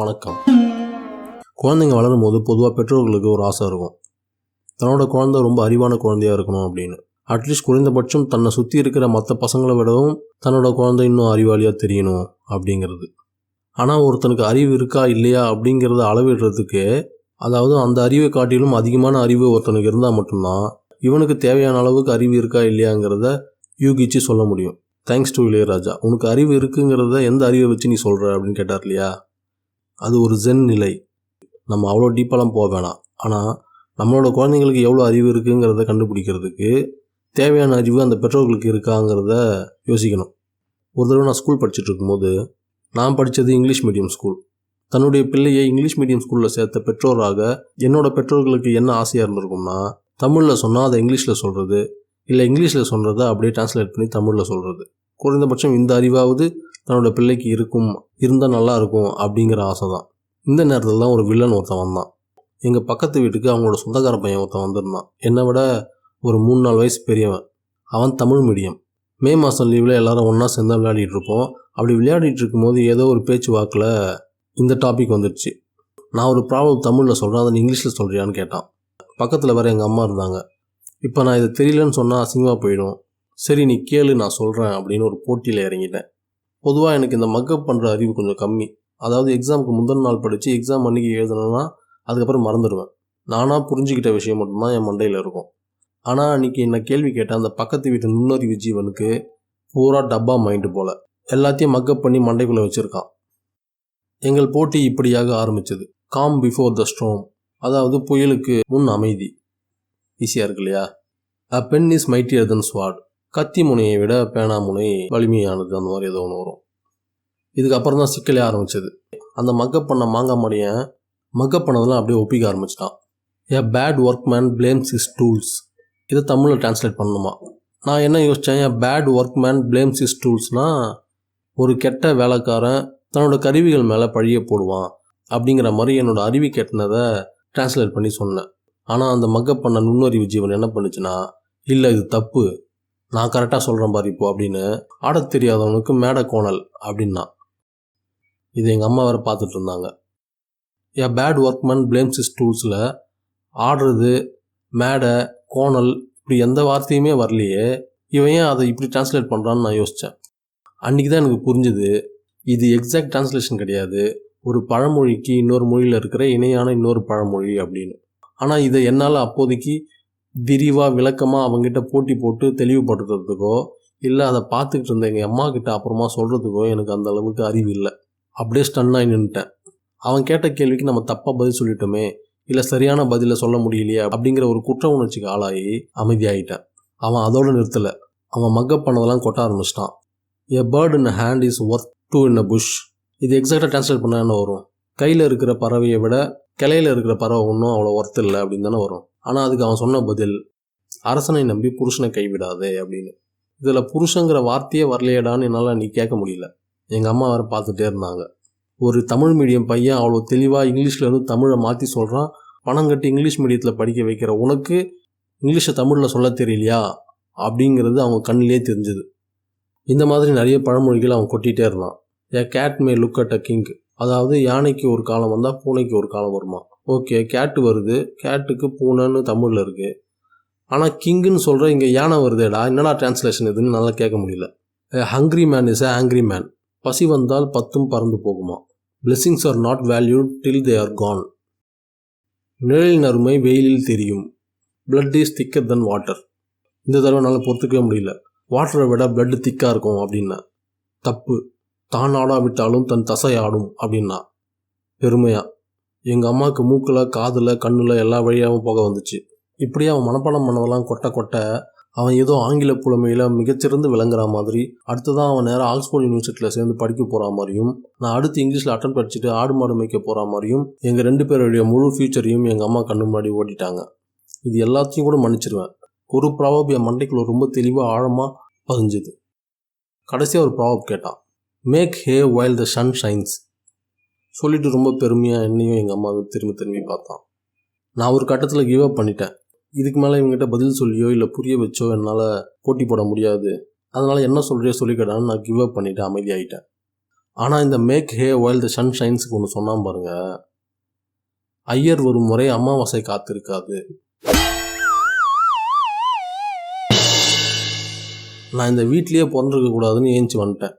வணக்கம். குழந்தைங்க வளரும் போது பொதுவாக பெற்றோர்களுக்கு ஒரு ஆசை இருக்கும். தன்னோட குழந்தை ரொம்ப அறிவான குழந்தையாக இருக்கணும் அப்படின்னு. அட்லீஸ்ட் குறைந்தபட்சம் தன்னை சுற்றி இருக்கிற மற்ற பசங்களை விடவும் தன்னோட குழந்தை இன்னும் அறிவாளியாக தெரியணும் அப்படிங்கிறது. ஆனால் ஒருத்தனுக்கு அறிவு இருக்கா இல்லையா அப்படிங்கிறத அளவிடுறதுக்கு அதாவது அந்த அறிவை காட்டிலும் அதிகமான அறிவு ஒருத்தனுக்கு இருந்தால் மட்டும்தான் இவனுக்கு தேவையான அளவுக்கு அறிவு இருக்கா இல்லையாங்கிறத யூகிச்சு சொல்ல முடியும். Thanks to Ilaiyaraaja. உனக்கு அறிவு இருக்குங்கிறத எந்த அறிவை வச்சு நீ சொல்கிற அப்படின்னு கேட்டார் இல்லையா? அது ஒரு ஜென் நிலை. நம்ம அவ்வளோ டீப்பாலாம் போக வேணாம். ஆனால் நம்மளோட குழந்தைங்களுக்கு எவ்வளோ அறிவு இருக்குங்கிறத கண்டுபிடிக்கிறதுக்கு தேவையான அறிவு அந்த பெற்றோர்களுக்கு இருக்காங்கிறத யோசிக்கணும். ஒரு தடவை நான் ஸ்கூல் படிச்சுட்டு இருக்கும்போது நான் படித்தது இங்கிலீஷ் மீடியம் ஸ்கூல் தன்னுடைய பிள்ளையை இங்கிலீஷ் மீடியம் ஸ்கூலில் சேர்த்த பெற்றோராக என்னோட பெற்றோர்களுக்கு என்ன ஆசையாக இருந்திருக்கும்னா தமிழில் சொன்னால் அதை இங்கிலீஷில் சொல்கிறது இல்லை இங்கிலீஷில் சொல்கிறத அப்படியே டிரான்ஸ்லேட் பண்ணி தமிழில் சொல்கிறது குறைந்தபட்சம் இந்த அறிவாவது தன்னோட பிள்ளைக்கு இருக்கும் இருந்தால் நல்லா இருக்கும் அப்படிங்கிற ஆசை தான் இந்த நேரத்தில் தான் ஒரு வில்லன் ஒருத்தன் வந்தான். எங்கள் பக்கத்து வீட்டுக்கு அவங்களோட சொந்தக்கார பையன் ஒருத்தன் வந்திருந்தான். என்னை விட ஒரு மூணு நாலு வயசு பெரியவன். அவன் தமிழ் மீடியம். மே மாதம் லீவில் எல்லாரும் ஒன்றா சேர்ந்து விளையாடிட்டு இருப்போம். அப்படி விளையாடிட்டு இருக்கும்போது ஏதோ ஒரு பேச்சு வாக்கில் இந்த டாபிக் வந்துடுச்சு. நான் ஒரு ப்ராப்ளம் தமிழில் சொல்கிறேன் அதை நீ இங்கிலீஷில் சொல்கிறியான்னு கேட்டான். பக்கத்தில் வேறு எங்கள் அம்மா இருந்தாங்க. இப்போ நான் இதை தெரியலன்னு சொன்னால் அசிங்கமாக போயிடும். சரி நீ கேளு நான் சொல்கிறேன் அப்படின்னு ஒரு போட்டியில் இறங்கிட்டேன். பொதுவாக எனக்கு இந்த மக்கப் பண்ணுற அறிவு கொஞ்சம் கம்மி. அதாவது எக்ஸாமுக்கு முந்தின நாள் படித்து எக்ஸாம் அன்றைக்கி எழுதணும்னா அதுக்கப்புறம் மறந்துடுவேன். நானாக புரிஞ்சுக்கிட்ட விஷயம் மட்டும்தான் என் மண்டையில் இருக்கும். ஆனால் அன்றைக்கி என்ன கேள்வி கேட்டால் அந்த பக்கத்து வீட்டு நுண்ணறிவு ஜீவனுக்கு பூரா டப்பா மைண்டு போல். எல்லாத்தையும் மக்கப் பண்ணி மண்டைக்குள்ளே வச்சுருக்கான். எங்கள் போட்டி இப்படியாக ஆரம்பித்தது காம் பிஃபோர் த ஸ்ட்ரோம் அதாவது புயலுக்கு முன் அமைதி. ஈஸியாக இருக்கு இல்லையா? A pen is mightier than sword கத்தி முனையை விட பேனா முனை வலிமையானது அந்த மாதிரி ஏதோ ஒன்று வரும். இதுக்கப்புறம் தான் சிக்கலே ஆரம்பிச்சது. அந்த மக்கப் பண்ண மாங்காய் மடியன் மக்கப் பண்ணதெல்லாம் அப்படியே ஒப்பிக்க ஆரம்பிச்சிட்டான். A bad workman blames is tools இதை தமிழில் டிரான்ஸ்லேட் பண்ணணுமா நான் என்ன யோசித்தேன் a bad workman blames is டூல்ஸ்னால் ஒரு கெட்ட வேலைக்காரன் தன்னோட கருவிகள் மேலே பழிய போடுவான் அப்படிங்கிற மாதிரி என்னோட அறிவு கெட்டினதை டிரான்ஸ்லேட் பண்ணி சொன்னேன். ஆனால் அந்த மக்கப் பண்ண நுண்ணறிவு ஜீவன் என்ன பண்ணுச்சுன்னா இல்லை இது தப்பு. நான் கரெக்டாக சொல்கிறேன் பாரு இப்போ அப்படின்னு ஆடத் தெரியாதவனுக்கு மேடை கோணல் அப்படின்னா. இது எங்கள் அம்மா வேறு பார்த்துட்டு இருந்தாங்க. A bad workman blames is டூல்ஸில் ஆடுறது மேடை கோணல் இப்படி எந்த வார்த்தையுமே வரலையே. இவன் ஏன் அதை இப்படி டிரான்ஸ்லேட் பண்ணுறான்னு நான் யோசித்தேன் அன்றைக்கி தான் எனக்கு புரிஞ்சுது இது எக்ஸாக்ட் டிரான்ஸ்லேஷன் கிடையாது. ஒரு பழமொழிக்கு இன்னொரு மொழியில் இருக்கிற இணையான இன்னொரு பழமொழி அப்படின்னு. ஆனால் இதை என்னால் அப்போதைக்கு விரிவாக விளக்கமாக அவங்ககிட்ட போட்டி போட்டு தெளிவுபடுத்துறதுக்கோ இல்லை அதை பார்த்துக்கிட்டு இருந்த எங்கள் அம்மா கிட்ட அப்புறமா சொல்கிறதுக்கோ எனக்கு அந்த அளவுக்கு அறிவு இல்லை. அப்படியே ஸ்டன்னாகி நின்றுட்டேன் அவன் கேட்ட கேள்விக்கு நம்ம தப்பாக பதில் சொல்லிட்டோமே இல்லை சரியான பதிலை சொல்ல முடியலையே அப்படிங்கிற ஒரு குற்ற உணர்ச்சிக்கு ஆளாகி அமைதியாகிட்டேன் அவன் அதோடு நிறுத்தலை. அவன் மக்கப் பண்ணதெல்லாம் கொட்ட ஆரம்பிச்சிட்டான். A bird in hand is worth two in a bush இது எக்ஸாக்டாக டிரான்ஸ்லேட் பண்ணால் என்ன வரும்? கையில் இருக்கிற பறவையை விட கிளையில் இருக்கிற பறவை ஒன்றும் அவ்வளோ ஒர்த் இல்லை அப்படின்னு தானே வரும். ஆனால் அதுக்கு அவன் சொன்ன பதில் அரசனை நம்பி புருஷனை கைவிடாதே அப்படின்னு. இதில் புருஷங்கிற வார்த்தையே வரலையேடான்னு என்னால் நீ கேட்க முடியல. எங்கள் அம்மா வேறு பார்த்துட்டே இருந்தாங்க. ஒரு தமிழ் மீடியம் பையன் அவ்வளோ தெளிவாக இங்கிலீஷில் இருந்து தமிழை மாற்றி சொல்கிறான் பணம் கட்டி இங்கிலீஷ் மீடியத்தில் படிக்க வைக்கிற உனக்கு இங்கிலீஷை தமிழில் சொல்ல தெரியலையா? அப்படிங்கிறது அவங்க கண்ணிலே தெரிஞ்சுது. இந்த மாதிரி நிறைய பழமொழிகள் அவன் கொட்டிகிட்டே இருந்தான். A cat may look at a king. அதாவது யானைக்கு ஒரு காலம் வந்தால் பூனைக்கு ஒரு காலம் வருமா? ஓகே கேட்டு வருது. கேட்டுக்கு பூனைன்னு தமிழில் இருக்குது ஆனால் கிங்குன்னு சொல்கிற இங்கே யானை வருதேடா. என்னடா டிரான்ஸ்லேஷன் இதுன்னு நல்லா கேட்க முடியல. Hungry man is a angry man பசி வந்தால் பத்தும் பறந்து போகுமா? Blessings are not valued till they are gone நிழலின் அருமை வெயிலில் தெரியும். பிளட் இஸ் திக்கர் தென் வாட்டர் இந்த தடவை என்னால் பொறுத்துக்கவே முடியல. வாட்டரை விட பிளட் திக்காக இருக்கும் அப்படின்னா. தப்பு. தான் ஆடாவிட்டாலும் தன் தசை ஆடும் அப்படின்னா. பெருமையா. எங்கள் அம்மாவுக்கு மூக்கில் காதில் கண்ணில் எல்லா வழியாகவும் போக வந்துச்சு. இப்படியே அவன் மனப்பாடம் பண்ணதெல்லாம் கொட்ட கொட்ட அவன் ஏதோ ஆங்கில புலமையில் மிகச்சிறந்து விளங்குற மாதிரி அடுத்ததான் அவன் நேராக ஆக்ஸ்போர்ட் யூனிவர்சிட்டியில் சேர்ந்து படிக்க போகிற மாதிரியும் நான் அடுத்து இங்கிலீஷில் அட்டன் படிச்சுட்டு ஆடு மாடு மேய்க்க போகிற மாதிரியும் எங்கள் ரெண்டு பேருடைய முழு ஃபியூச்சரையும் எங்கள் அம்மா கண்ணு முன்னாடி ஓட்டிட்டாங்க. இது எல்லாத்தையும் கூட மன்னிச்சிருவேன். ஒரு ப்ராபப் என் மண்டைக்குள்ள ரொம்ப தெளிவாக ஆழமாக பதிஞ்சுது. கடைசியாக ஒரு ப்ராபப் கேட்டான். Make hay while the sun shines சொல்லிட்டு ரொம்ப பெருமையாக என்னையும் எங்கள் அம்மாவும் திரும்பி திரும்பி பார்த்தான். நான் ஒரு கட்டத்தில் கிவ் அப் பண்ணிட்டேன். இதுக்கு மேலே இவங்ககிட்ட பதில் சொல்லியோ இல்லை புரிய வச்சோ என்னால் போட்டி போட முடியாது. அதனால் என்ன சொல்கிறியோ சொல்லிக்கடான்னு நான் கிவ் அப் பண்ணிவிட்டு அமைதியாகிட்டேன் ஆனால் இந்த make hay while the Sun ஷைன்ஸுக்கு ஒன்று சொன்னான் பாருங்க. ஐயர் ஒரு முறை அமாவாசை காத்திருக்காது. நான் இந்த வீட்லேயே பிறந்திருக்க கூடாதுன்னு ஏஞ்சி வந்துட்டேன்.